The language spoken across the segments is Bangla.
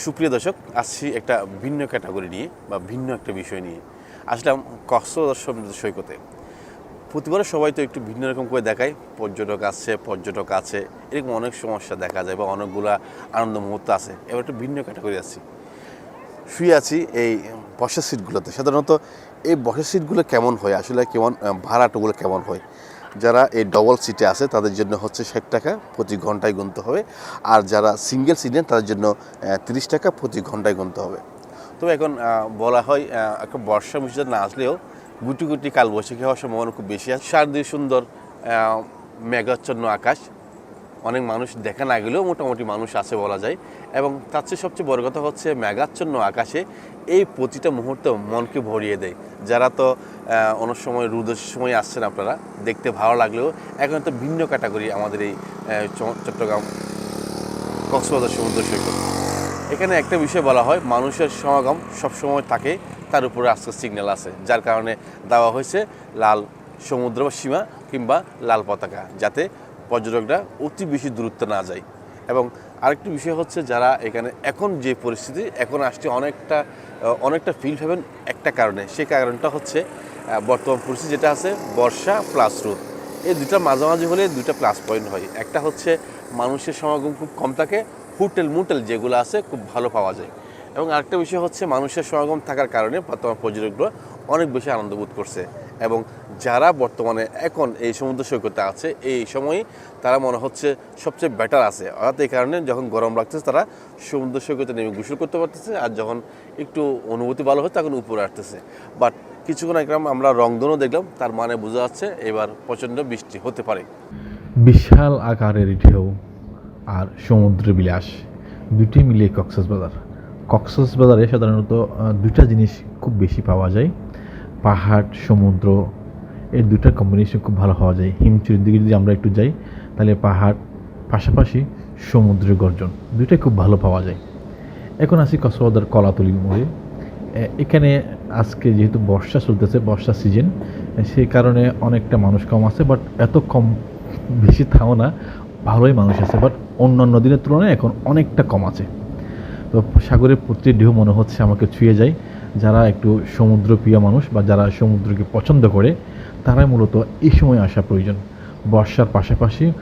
সুপ্রিয় দর্শক, আসছি একটা ভিন্ন ক্যাটাগরি নিয়ে বা ভিন্ন একটা বিষয় নিয়ে। আসলাম কক্সবাজার সৈকতে। প্রতিবারে সবাই তো একটু ভিন্ন রকম করে দেখায়। পর্যটক আসছে, পর্যটক আছে, এরকম অনেক সমস্যা দেখা যায় বা অনেকগুলা আনন্দ মুহূর্ত আছে। এবার একটু ভিন্ন ক্যাটাগরি আসছি। শুয়ে আছি এই বসার সিটগুলোতে। সাধারণত এই বসার সিটগুলো কেমন হয়? আসলে কেমন ভাড়াটাগুলো কেমন হয়? যারা এই ডবল সিটে আছে, তাদের জন্য হচ্ছে ষাট টাকা প্রতি ঘন্টায় গুনতে হবে। আর যারা সিঙ্গেল সিটে তাদের জন্য তিরিশ টাকা প্রতি ঘন্টায় গুনতে হবে। তবে এখন বলা হয় একটা বর্ষা মিশ্র না আসলেও গুটি গুটি কাল বৈশাখী হওয়ার সম্ভাবনা খুব বেশি আছে। সারদিকে সুন্দর মেঘাচ্ছন্ন আকাশ। অনেক মানুষ দেখা না গেলেও মোটামুটি মানুষ আছে বলা যায়। এবং তার চেয়ে সবচেয়ে বড় কথা হচ্ছে মেঘাচ্ছন্ন আকাশে এই প্রতিটা মুহূর্ত মনকে ভরিয়ে দেয়। যারা তো অনেক সময় রুদের সময় আসছেন আপনারা, দেখতে ভালো লাগলেও এখন তো ভিন্ন ক্যাটাগরি আমাদের এই চট্টগ্রাম কক্সবাজার সমুদ্র সৈকত। এখানে একটা বিষয় বলা হয়, মানুষের সমাগম সবসময় থাকে, তার উপরে আজকে সিগন্যাল আছে। যার কারণে দেওয়া হয়েছে লাল সমুদ্র সীমা কিংবা লাল পতাকা, যাতে পর্যটকরা অতি বেশি দূরত্ব না যায়। এবং আরেকটি বিষয় হচ্ছে যারা এখানে এখন যে পরিস্থিতি, এখন আসছে অনেকটা অনেকটা ফিল হবেন একটা কারণে। সেই কারণটা হচ্ছে বর্তমান পরিস্থিতি যেটা আছে, বর্ষা প্লাস রোদ। এই দুটা মাঝামাঝি হলে দুটা প্লাস পয়েন্ট হয়। একটা হচ্ছে মানুষের সমাগম খুব কম থাকে, হোটেল মুটেল যেগুলো আছে খুব ভালো পাওয়া যায়। এবং আরেকটা বিষয় হচ্ছে মানুষের সমাগম থাকার কারণে বর্তমান পর্যটকরা অনেক বেশি আনন্দ বোধ করছে। এবং যারা বর্তমানে এখন এই সমুদ্র সৈকতে আছে, এই সময়ে তারা মনে হচ্ছে সবচেয়ে বেটার আছে। অর্থাৎ এই কারণে যখন গরম লাগতেছে, তারা সমুদ্র সৈকতে নেমে গোসল করতে পারতেছে আর যখন একটু অনুভূতি ভালো হয় তখন উপরে আসতেছে। বাট কিছুক্ষণ আগে আমরা রংধনও দেখলাম, তার মানে বোঝা যাচ্ছে এবার প্রচণ্ড বৃষ্টি হতে পারে। বিশাল আকারের ঢেউ আর সমুদ্র বিলাস, দুটি মিলিয়ে কক্সবাজার। কক্সবাজারে সাধারণত দুটা জিনিস খুব বেশি পাওয়া যায়। পাহাড়, সমুদ্র, এই দুটা কম্বিনেশন খুব ভালো হওয়া যায়। হিমচুরির দিকে যদি আমরা একটু যাই, তাহলে পাহাড়, পাশাপাশি সমুদ্রের গর্জন, দুইটাই খুব ভালো পাওয়া যায়। এখন আসি কক্সবাজার কলাতলি মোড়ে এখানে আজকে যেহেতু বর্ষা চলতেছে, বর্ষা সিজন সেই কারণে অনেকটা মানুষ কম আছে বাট এত কম বেশি থাও না, ভালোই মানুষ আছে বাট অন্যান্য দিনের তুলনায় এখন অনেকটা কম আছে। তো সাগরের প্রতি ঢেউ মনে হচ্ছে আমাকে ছুঁয়ে যায়। যারা একটু সমুদ্র প্রিয় মানুষ বা যারা সমুদ্রকে পছন্দ করে, তারাই মূলত এই সময় আসা প্রয়োজন। বর্ষার পাশাপাশি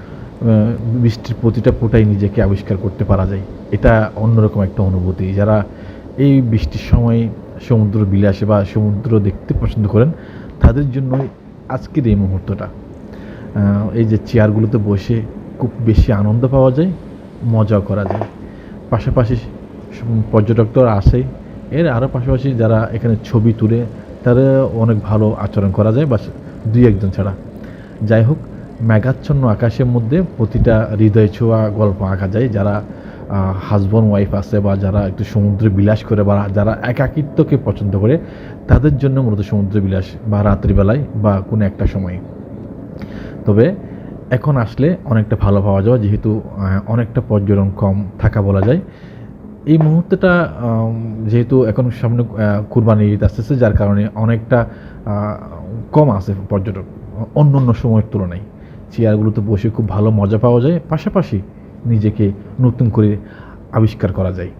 বৃষ্টির প্রতিটা ফোটাই নিজেকে আবিষ্কার করতে পারা যায়। এটা অন্যরকম একটা অনুভূতি। যারা এই বৃষ্টির সময় সমুদ্র বিলাসে বা সমুদ্র দেখতে পছন্দ করেন, তাদের জন্য আজকের এই মুহূর্তটা। এই যে চেয়ারগুলোতে বসে খুব বেশি আনন্দ পাওয়া যায়, মজাও করা যায়। পাশাপাশি পর্যটক তো আসেই এর আরও পাশাপাশি যারা এখানে ছবি তুলে, তারা অনেক ভালো আচরণ করা যায় বা দুই একজন ছাড়া। যাই হোক, মেঘাচ্ছন্ন আকাশের মধ্যে প্রতিটা হৃদয় ছোঁয়া গল্প আঁকা যায়। যারা হাজব্যান্ড ওয়াইফ আছে বা যারা একটু সমুদ্রে বিলাস করে বা যারা একাকিত্বকে পছন্দ করে, তাদের জন্য মূলত সমুদ্র বিলাস বা রাত্রিবেলায় বা কোনো একটা সময়ে। তবে এখন আসলে অনেকটা ভালো পাওয়া যাবে যেহেতু অনেকটা পর্যটন কম থাকা বলা যায়। এই মুহূর্তটা যেহেতু এখন সামনে কুরবানি ঈদ আসতেছে, যার কারণে অনেকটা কম আছে পর্যটক, অন্য অন্য সময়ের তুলনায়। চেয়ারগুলোতে বসে খুব ভালো মজা পাওয়া যায়, পাশাপাশি নিজেকে নতুন করে আবিষ্কার করা যায়।